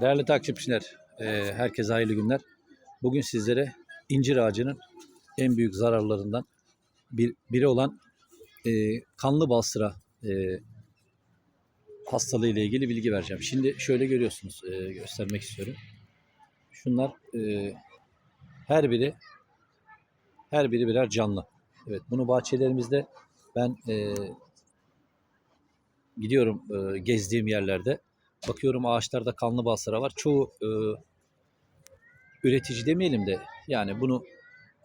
Değerli takipçiler, e, herkese hayırlı günler. Bugün sizlere incir ağacının en büyük zararlarından bir, biri olan e, kanlı balsıra e, hastalığı ile ilgili bilgi vereceğim. Şimdi şöyle görüyorsunuz, e, göstermek istiyorum. Şunlar her biri her biri birer canlı. Evet, bunu bahçelerimizde ben e, gidiyorum e, gezdiğim yerlerde bakıyorum ağaçlarda kanlı balsara var. Çoğu e, üretici demeyelim de yani bunu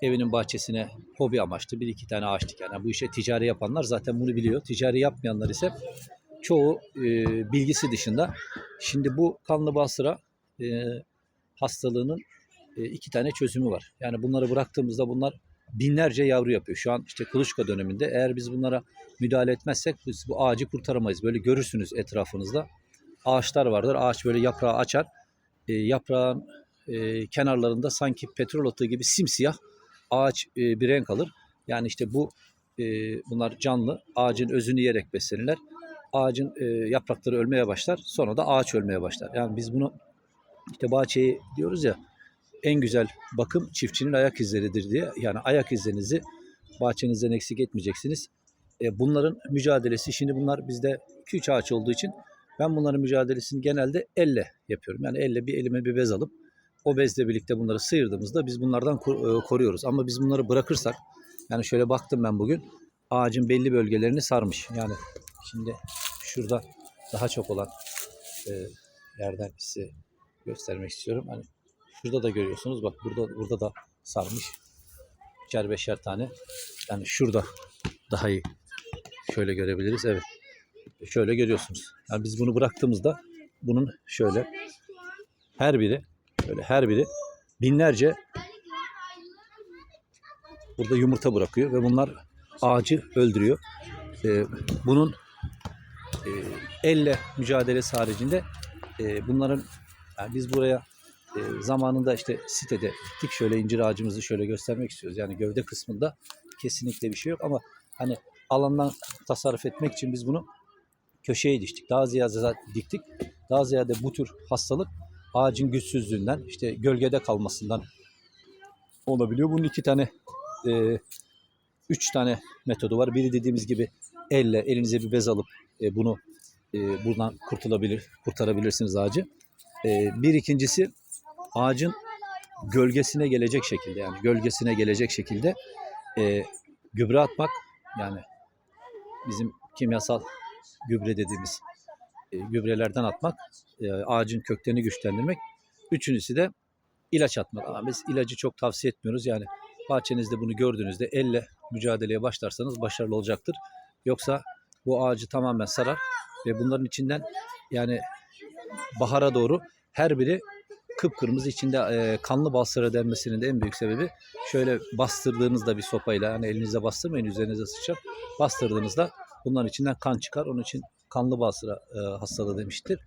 evinin bahçesine hobi amaçlı bir iki tane ağaç diken. Yani bu işe ticari yapanlar zaten bunu biliyor. Ticari yapmayanlar ise çoğu e, bilgisi dışında. Şimdi bu kanlı basıra e, hastalığının e, iki tane çözümü var. Yani bunları bıraktığımızda bunlar binlerce yavru yapıyor. Şu an işte kuluçka döneminde eğer biz bunlara müdahale etmezsek biz bu ağacı kurtaramayız. Böyle görürsünüz etrafınızda. Ağaçlar vardır. Ağaç böyle yaprağı açar. E, yaprağın e, kenarlarında sanki petrol atığı gibi simsiyah ağaç e, bir renk alır. Yani işte bu e, bunlar canlı. Ağacın özünü yiyerek beslenirler. Ağacın e, yaprakları ölmeye başlar. Sonra da ağaç ölmeye başlar. Yani biz bunu işte bahçeyi diyoruz ya en güzel bakım çiftçinin ayak izleridir diye. Yani ayak izlerinizi bahçenizden eksik etmeyeceksiniz. E, bunların mücadelesi şimdi bunlar bizde 2-3 ağaç olduğu için ben bunların mücadelesini genelde elle yapıyorum. Yani elle bir elime bir bez alıp o bezle birlikte bunları sıyırdığımızda biz bunlardan e, koruyoruz. Ama biz bunları bırakırsak yani şöyle baktım ben bugün ağacın belli bölgelerini sarmış. Yani şimdi şurada daha çok olan e, yerden size göstermek istiyorum. Hani şurada da görüyorsunuz bak burada burada da sarmış. Üçer beşer tane. Yani şurada daha iyi şöyle görebiliriz. Evet. Şöyle görüyorsunuz. Yani biz bunu bıraktığımızda bunun şöyle her biri Böyle her biri binlerce burada yumurta bırakıyor ve bunlar ağacı öldürüyor. Ee, bunun e, elle mücadelesi haricinde e, bunların yani biz buraya e, zamanında işte sitede diktik şöyle incir ağacımızı şöyle göstermek istiyoruz. Yani gövde kısmında kesinlikle bir şey yok ama hani alandan tasarruf etmek için biz bunu köşeye diktik. Daha ziyade diktik. Daha ziyade bu tür hastalık ağacın güçsüzlüğünden, işte gölgede kalmasından olabiliyor. Bunun iki tane, e, üç tane metodu var. Biri dediğimiz gibi elle, elinize bir bez alıp e, bunu e, buradan kurtulabilir, kurtarabilirsiniz ağacı. E, bir ikincisi ağacın gölgesine gelecek şekilde yani gölgesine gelecek şekilde e, gübre atmak yani bizim kimyasal gübre dediğimiz e, gübrelerden atmak, e, ağacın köklerini güçlendirmek. Üçüncüsü de ilaç atmak. Ama biz ilacı çok tavsiye etmiyoruz. Yani bahçenizde bunu gördüğünüzde elle mücadeleye başlarsanız başarılı olacaktır. Yoksa bu ağacı tamamen sarar ve bunların içinden yani bahara doğru her biri kıpkırmızı içinde e, kanlı balsara denmesinin de en büyük sebebi şöyle bastırdığınızda bir sopayla yani elinizle bastırmayın üzerinize sıçrar. Bastırdığınızda bunların içinden kan çıkar. Onun için kanlı basıra e, hastalığı demiştir.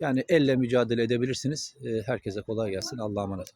Yani elle mücadele edebilirsiniz. E, herkese kolay gelsin. Allah'a emanet.